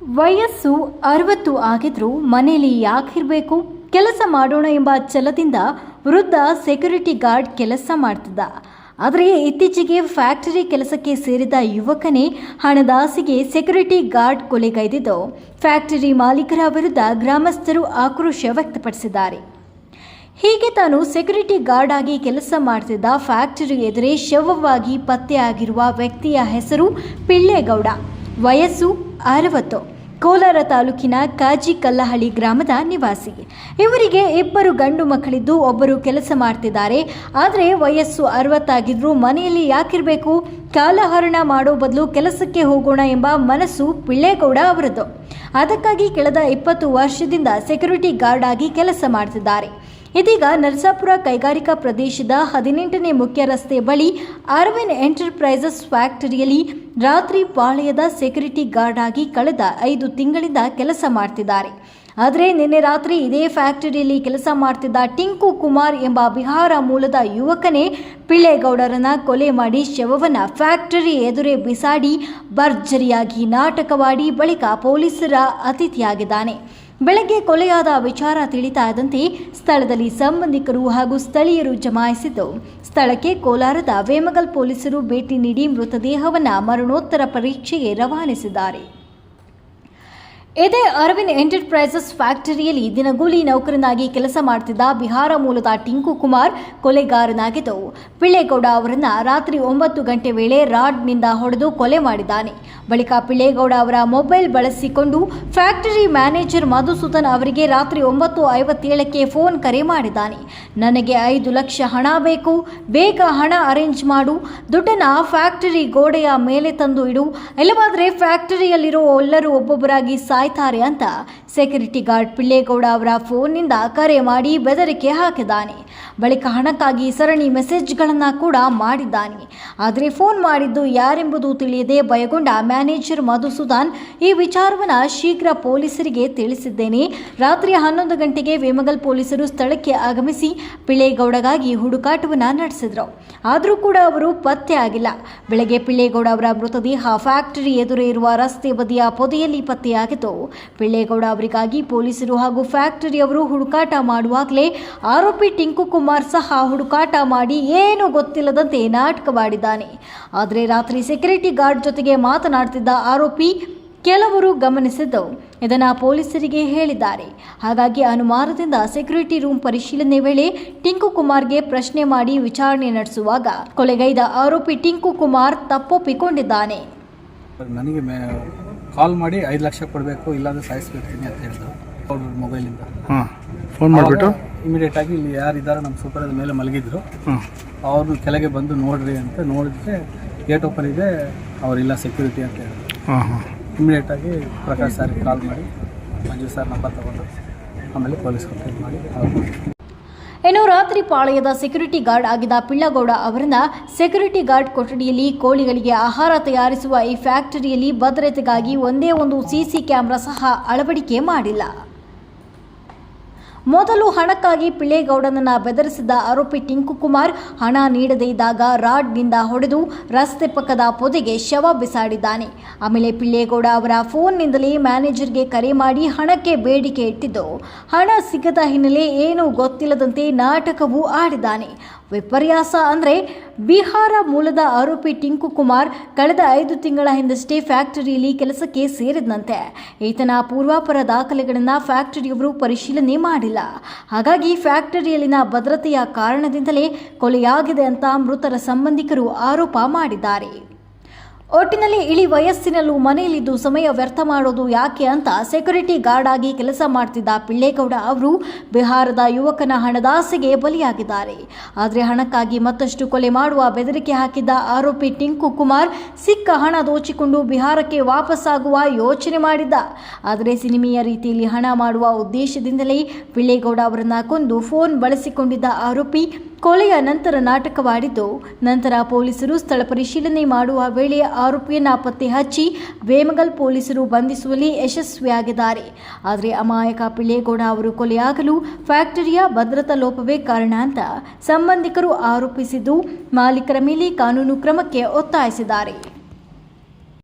ವಯಸ್ಸು ಅರವತ್ತು ಆಗಿದ್ರೂ ಮನೆಯಲ್ಲಿ ಯಾಕಿರಬೇಕು? ಕೆಲಸ ಮಾಡೋಣ ಎಂಬ ಛಲದಿಂದ ವೃದ್ಧ ಸೆಕ್ಯೂರಿಟಿ ಗಾರ್ಡ್ ಕೆಲಸ ಮಾಡ್ತಿದ್ದ. ಆದರೆ ಇತ್ತೀಚೆಗೆ ಫ್ಯಾಕ್ಟರಿ ಕೆಲಸಕ್ಕೆ ಸೇರಿದ ಯುವಕನೇ ಹಣದಾಸಿಗೆ ಸೆಕ್ಯೂರಿಟಿ ಗಾರ್ಡ್ ಕೊಲೆಗೈದಿದ್ದು. ಫ್ಯಾಕ್ಟರಿ ಮಾಲೀಕರ ವಿರುದ್ಧ ಗ್ರಾಮಸ್ಥರು ಆಕ್ರೋಶ ವ್ಯಕ್ತಪಡಿಸಿದ್ದಾರೆ. ಹೀಗೆ ತಾನು ಸೆಕ್ಯೂರಿಟಿ ಗಾರ್ಡ್ ಆಗಿ ಕೆಲಸ ಮಾಡ್ತಿದ್ದ ಫ್ಯಾಕ್ಟರಿ ಎದುರೇ ಶವವಾಗಿ ಪತ್ತೆಯಾಗಿರುವ ವ್ಯಕ್ತಿಯ ಹೆಸರು ಪಿಳ್ಳೇಗೌಡ. ವಯಸ್ಸು ಅರವತ್ತು, ಕೋಲಾರ ತಾಲೂಕಿನ ಕಾಜಿ ಕಲ್ಲಹಳ್ಳಿ ಗ್ರಾಮದ ನಿವಾಸಿ. ಇವರಿಗೆ ಇಬ್ಬರು ಗಂಡು ಮಕ್ಕಳಿದ್ದು ಒಬ್ಬರು ಕೆಲಸ ಮಾಡ್ತಿದ್ದಾರೆ. ಆದರೆ ವಯಸ್ಸು ಅರವತ್ತಾಗಿದ್ರೂ ಮನೆಯಲ್ಲಿ ಯಾಕಿರಬೇಕು? ಕಾಲಹರಣ ಮಾಡೋ ಬದಲು ಕೆಲಸಕ್ಕೆ ಹೋಗೋಣ ಎಂಬ ಮನಸ್ಸು ಪಿಳ್ಳೇಗೌಡ ಅವರದ್ದು ಅದಕ್ಕಾಗಿ ಕಳೆದ ಇಪ್ಪತ್ತು ವರ್ಷದಿಂದ ಸೆಕ್ಯೂರಿಟಿ ಗಾರ್ಡ್ ಆಗಿ ಕೆಲಸ ಮಾಡ್ತಿದ್ದಾರೆ. ಇದೀಗ ನರಸಾಪುರ ಕೈಗಾರಿಕಾ ಪ್ರದೇಶದ ಹದಿನೆಂಟನೇ ಮುಖ್ಯ ರಸ್ತೆ ಬಳಿ ಅರವಿಂದ್ ಎಂಟರ್ಪ್ರೈಸಸ್ ಫ್ಯಾಕ್ಟರಿಯಲ್ಲಿ ರಾತ್ರಿ ಪಾಳ್ಯದ ಸೆಕ್ಯೂರಿಟಿ ಗಾರ್ಡ್ ಆಗಿ ಕಳೆದ ಐದು ತಿಂಗಳಿಂದ ಕೆಲಸ ಮಾಡ್ತಿದ್ದಾರೆ. ಆದರೆ ನಿನ್ನೆ ರಾತ್ರಿ ಇದೇ ಫ್ಯಾಕ್ಟರಿಯಲ್ಲಿ ಕೆಲಸ ಮಾಡ್ತಿದ್ದ ಟಿಂಕು ಕುಮಾರ್ ಎಂಬ ಬಿಹಾರ ಮೂಲದ ಯುವಕನೇ ಪಿಳ್ಳೇಗೌಡರನ್ನ ಕೊಲೆ ಮಾಡಿ ಶವವನ್ನು ಫ್ಯಾಕ್ಟರಿ ಎದುರೇ ಬಿಸಾಡಿ ಭರ್ಜರಿಯಾಗಿ ನಾಟಕವಾಡಿ ಬಳಿಕ ಪೊಲೀಸರ ಅತಿಥಿಯಾಗಿದ್ದಾನೆ. ಬೆಳಗ್ಗೆ ಕೊಲೆಯಾದ ವಿಚಾರ ತಿಳಿತಾದಂತೆ ಸ್ಥಳದಲ್ಲಿ ಸಂಬಂಧಿಕರು ಹಾಗೂ ಸ್ಥಳೀಯರು ಜಮಾಯಿಸಿದ್ದು, ಸ್ಥಳಕ್ಕೆ ಕೋಲಾರದ ವೇಮಗಲ್ ಪೊಲೀಸರು ಭೇಟಿ ನೀಡಿ ಮೃತದೇಹವನ್ನು ಮರಣೋತ್ತರ ಪರೀಕ್ಷೆಗೆ ರವಾನಿಸಿದ್ದಾರೆ. ಇದೇ ಅರವಿಂದ್ ಎಂಟರ್ಪ್ರೈಸಸ್ ಫ್ಯಾಕ್ಟರಿಯಲ್ಲಿ ದಿನಗೂಲಿ ನೌಕರನಾಗಿ ಕೆಲಸ ಮಾಡ್ತಿದ್ದ ಬಿಹಾರ ಮೂಲದ ಟಿಂಕು ಕುಮಾರ್ ಕೊಲೆಗಾರನಾಗಿದ್ದವು ಪಿಳ್ಳೇಗೌಡ ಅವರನ್ನು ರಾತ್ರಿ ಒಂಬತ್ತು ಗಂಟೆ ವೇಳೆ ರಾಡ್ನಿಂದ ಹೊಡೆದು ಕೊಲೆ ಮಾಡಿದ್ದಾನೆ. ಬಳಿಕ ಪಿಳ್ಳೇಗೌಡ ಅವರ ಮೊಬೈಲ್ ಬಳಸಿಕೊಂಡು ಫ್ಯಾಕ್ಟರಿ ಮ್ಯಾನೇಜರ್ ಮಧುಸೂದನ್ ಅವರಿಗೆ ರಾತ್ರಿ ಒಂಬತ್ತು ಐವತ್ತೇಳಕ್ಕೆ ಫೋನ್ ಕರೆ ಮಾಡಿದ್ದಾನೆ. ನನಗೆ ಐದು ಲಕ್ಷ ಹಣ ಬೇಕು, ಬೇಗ ಹಣ ಅರೇಂಜ್ ಮಾಡು, ದುಡ್ಡನ್ನ ಫ್ಯಾಕ್ಟರಿ ಗೋಡೆಯ ಮೇಲೆ ತಂದು ಇಡು, ಇಲ್ಲವಾದರೆ ಫ್ಯಾಕ್ಟರಿಯಲ್ಲಿರೋ ಎಲ್ಲರೂ ಒಬ್ಬೊಬ್ಬರಾಗಿ ಸಾಯ್ತಾರೆ ಅಂತ ಸೆಕ್ಯೂರಿಟಿ ಗಾರ್ಡ್ ಪಿಳ್ಳೇಗೌಡ ಅವರ ಫೋನ್ನಿಂದ ಕರೆ ಮಾಡಿ ಬೆದರಿಕೆ ಹಾಕಿದ್ದಾನೆ. ಬಳಿಕ ಹಣಕ್ಕಾಗಿ ಸರಣಿ ಮೆಸೇಜ್ಗಳನ್ನು ಕೂಡ ಮಾಡಿದ್ದಾನೆ. ಆದರೆ ಫೋನ್ ಮಾಡಿದ್ದು ಯಾರೆಂಬುದು ತಿಳಿಯದೆ ಭಯಗೊಂಡ ಮ್ಯಾನೇಜರ್ ಮಧುಸೂದನ್ ಈ ವಿಚಾರವನ್ನು ಶೀಘ್ರ ಪೊಲೀಸರಿಗೆ ತಿಳಿಸಿದ್ದೇನೆ. ರಾತ್ರಿ ಹನ್ನೊಂದು ಗಂಟೆಗೆ ವೇಮಗಲ್ ಪೊಲೀಸರು ಸ್ಥಳಕ್ಕೆ ಆಗಮಿಸಿ ಪಿಳ್ಳೇಗೌಡಗಾಗಿ ಹುಡುಕಾಟವನ್ನು ನಡೆಸಿದರು. ಆದರೂ ಕೂಡ ಅವರು ಪತ್ತೆ ಆಗಿಲ್ಲ. ಬೆಳಗ್ಗೆ ಪಿಳ್ಳೇಗೌಡ ಅವರ ಮೃತದೇಹ ಫ್ಯಾಕ್ಟರಿ ಎದುರೇ ಇರುವ ರಸ್ತೆ ಬದಿಯ ಪೊದೆಯಲ್ಲಿ ಪತ್ತೆಯಾಗಿತ್ತು. ಪಿಳ್ಳೇಗೌಡ ಅವರಿಗಾಗಿ ಪೊಲೀಸರು ಹಾಗೂ ಫ್ಯಾಕ್ಟರಿಯವರು ಹುಡುಕಾಟ ಮಾಡುವಾಗಲೇ ಆರೋಪಿ ಟಿಂಕು ಕುಮಾರ್ ಸಹ ಹುಡುಕಾಟ ಮಾಡಿ ಏನೂ ಗೊತ್ತಿಲ್ಲದಂತೆ ನಾಟಕವಾಡಿದ್ದಾನೆ. ಆದರೆ ರಾತ್ರಿ ಸೆಕ್ಯೂರಿಟಿ ಗಾರ್ಡ್ ಜೊತೆಗೆ ಮಾತನಾಡ್ತಿದ್ದ ಆರೋಪಿ ಕೆಲವರು ಗಮನಿಸಿದ್ದು ಇದನ್ನು ಪೊಲೀಸರಿಗೆ ಹೇಳಿದ್ದಾರೆ. ಹಾಗಾಗಿ ಅನುಮಾನದಿಂದ ಸೆಕ್ಯೂರಿಟಿ ರೂಮ್ ಪರಿಶೀಲನೆ ವೇಳೆ ಟಿಂಕು ಕುಮಾರ್ಗೆ ಪ್ರಶ್ನೆ ಮಾಡಿ ವಿಚಾರಣೆ ನಡೆಸುವಾಗ ಕೊಲೆಗೈದ ಆರೋಪಿ ಟಿಂಕು ಕುಮಾರ್ ತಪ್ಪೊಪ್ಪಿಕೊಂಡಿದ್ದಾನೆ. ನನಗೆ ಕಾಲ್ ಮಾಡಿ ಐದು ಲಕ್ಷ ಕೊಡಬೇಕು ಇಲ್ಲಾಂದ್ರೆ ಸಾಯಿಸ್ಬಿಡ್ತೀನಿ ಅಂತ ಹೇಳಿದ್ರು. ಅವ್ರ ಮೊಬೈಲಿಂದ. ಹಾಂ ಫೋನ್ ಮಾಡಿಬಿಟ್ಟು? ಇಮಿಡಿಯೇಟ್ ಆಗಿ ಇಲ್ಲಿ ಯಾರಿದ್ದಾರೆ ನಮ್ಮ ಸೂಪರ್ ಮೇಲೆ ಮಲಗಿದ್ರು. ಅವರು ಅವ್ರನ್ನ ಕೆಳಗೆ ಬಂದು ನೋಡ್ರಿ ಅಂತ ನೋಡಿದ್ರೆ ಗೇಟ್ ಓಪನ್ ಇದೆ ಅವರಿಲ್ಲ ಸೆಕ್ಯೂರಿಟಿ ಅಂತ ಹೇಳಿದ್ರು. ಹಾಂ ಹಾಂ. ಇಮಿಡಿಯೇಟ್ ಆಗಿ ಪ್ರಕಾಶ್ ಸರ್ ಕಾಲ್ ಮಾಡಿ ಮಂಜು ಸರ್ ನಂಬರ್ ತಗೊಂಡು ಆಮೇಲೆ ಪೊಲೀಸ್ ಕಂಪ್ಲೇಂಟ್ ಮಾಡಿ ಇನ್ನು ರಾತ್ರಿ ಪಾಳಯದ ಸೆಕ್ಯೂರಿಟಿ ಗಾರ್ಡ್ ಆಗಿದ್ದ ಪಿಳ್ಳಗೌಡ ಅವರನ್ನ ಸೆಕ್ಯೂರಿಟಿ ಗಾರ್ಡ್ ಕೊಠಡಿಯಲ್ಲಿ ಕೋಳಿಗಳಿಗೆ ಆಹಾರ ತಯಾರಿಸುವ ಈ ಫ್ಯಾಕ್ಟರಿಯಲ್ಲಿ ಭದ್ರತೆಗಾಗಿ ಒಂದೇ ಒಂದು ಸಿಸಿ ಕ್ಯಾಮೆರಾ ಸಹ ಅಳವಡಿಕೆ ಮಾಡಿಲ್ಲ. ಮೊದಲು ಹಣಕ್ಕಾಗಿ ಪಿಳ್ಳೇಗೌಡನನ್ನ ಬೆದರಿಸಿದ್ದ ಆರೋಪಿ ಟಿಂಕು ಕುಮಾರ್ ಹಣ ನೀಡದೇ ಇದ್ದಾಗ ರಾಡ್ನಿಂದ ಹೊಡೆದು ರಸ್ತೆ ಪಕ್ಕದ ಪೊದೆಗೆ ಶವ ಬಿಸಾಡಿದ್ದಾನೆ. ಆಮೇಲೆ ಪಿಳ್ಳೇಗೌಡ ಅವರ ಫೋನ್ನಿಂದಲೇ ಮ್ಯಾನೇಜರ್ಗೆ ಕರೆ ಮಾಡಿ ಹಣಕ್ಕೆ ಬೇಡಿಕೆ ಇಟ್ಟಿದ್ದು. ಹಣ ಸಿಗದ ಹಿನ್ನೆಲೆ ಏನೂ ಗೊತ್ತಿಲ್ಲದಂತೆ ನಾಟಕವೂ ಆಡಿದ್ದಾನೆ. ವಿಪರ್ಯಾಸ ಅಂದರೆ ಬಿಹಾರ ಮೂಲದ ಆರೋಪಿ ಟಿಂಕು ಕುಮಾರ್ ಕಳೆದ ಐದು ತಿಂಗಳ ಹಿಂದಷ್ಟೇ ಫ್ಯಾಕ್ಟರಿಯಲ್ಲಿ ಕೆಲಸಕ್ಕೆ ಸೇರಿದಂತೆ. ಈತನ ಪೂರ್ವಾಪರ ದಾಖಲೆಗಳನ್ನು ಫ್ಯಾಕ್ಟರಿಯವರು ಪರಿಶೀಲನೆ ಮಾಡಿಲ್ಲ. ಹಾಗಾಗಿ ಫ್ಯಾಕ್ಟರಿಯಲ್ಲಿನ ಭದ್ರತೆಯ ಕಾರಣದಿಂದಲೇ ಕೊಲೆಯಾಗಿದೆ ಅಂತ ಮೃತರ ಸಂಬಂಧಿಕರು ಆರೋಪ ಮಾಡಿದ್ದಾರೆ. ಒಟ್ಟಿನಲ್ಲಿ ಇಳಿ ವಯಸ್ಸಿನಲ್ಲೂ ಮನೆಯಲ್ಲಿದ್ದು ಸಮಯ ವ್ಯರ್ಥ ಮಾಡೋದು ಯಾಕೆ ಅಂತ ಸೆಕ್ಯೂರಿಟಿ ಗಾರ್ಡ್ ಆಗಿ ಕೆಲಸ ಮಾಡ್ತಿದ್ದ ಪಿಳ್ಳೇಗೌಡ ಅವರು ಬಿಹಾರದ ಯುವಕನ ಹಣದಾಸೆಗೆ ಬಲಿಯಾಗಿದ್ದಾರೆ. ಆದರೆ ಹಣಕ್ಕಾಗಿ ಮತ್ತಷ್ಟು ಕೊಲೆ ಮಾಡುವ ಬೆದರಿಕೆ ಹಾಕಿದ್ದ ಆರೋಪಿ ಟಿಂಕು ಕುಮಾರ್ ಸಿಕ್ಕ ಹಣ ದೋಚಿಕೊಂಡು ಬಿಹಾರಕ್ಕೆ ವಾಪಸ್ಸಾಗುವ ಯೋಚನೆ ಮಾಡಿದ್ದ. ಆದರೆ ಸಿನಿಮೆಯ ರೀತಿಯಲ್ಲಿ ಹಣ ಮಾಡುವ ಉದ್ದೇಶದಿಂದಲೇ ಪಿಳ್ಳೇಗೌಡ ಅವರನ್ನ ಕೊಂದು ಫೋನ್ ಬಳಸಿಕೊಂಡಿದ್ದ ಆರೋಪಿ ಕೊಲೆಯ ನಂತರ ನಾಟಕವಾಡಿದ್ದು, ನಂತರ ಪೊಲೀಸರು ಸ್ಥಳ ಪರಿಶೀಲನೆ ಮಾಡುವ ವೇಳೆ ಆರೋಪಿಯನ್ನ ಪತ್ತೆ ಹಚ್ಚಿ ವೇಮಗಲ್ ಪೊಲೀಸರು ಬಂಧಿಸುವಲ್ಲಿ ಯಶಸ್ವಿಯಾಗಿದ್ದಾರೆ. ಆದರೆ ಅಮಾಯಕ ಪಿಳ್ಳೇಗೌಡ ಅವರು ಕೊಲೆಯಾಗಲು ಫ್ಯಾಕ್ಟರಿಯ ಭದ್ರತಾ ಲೋಪವೇ ಕಾರಣ ಅಂತ ಸಂಬಂಧಿಕರು ಆರೋಪಿಸಿದ್ದು, ಮಾಲೀಕರ ಮೇಲೆ ಕಾನೂನು ಕ್ರಮಕ್ಕೆ ಒತ್ತಾಯಿಸಿದ್ದಾರೆ.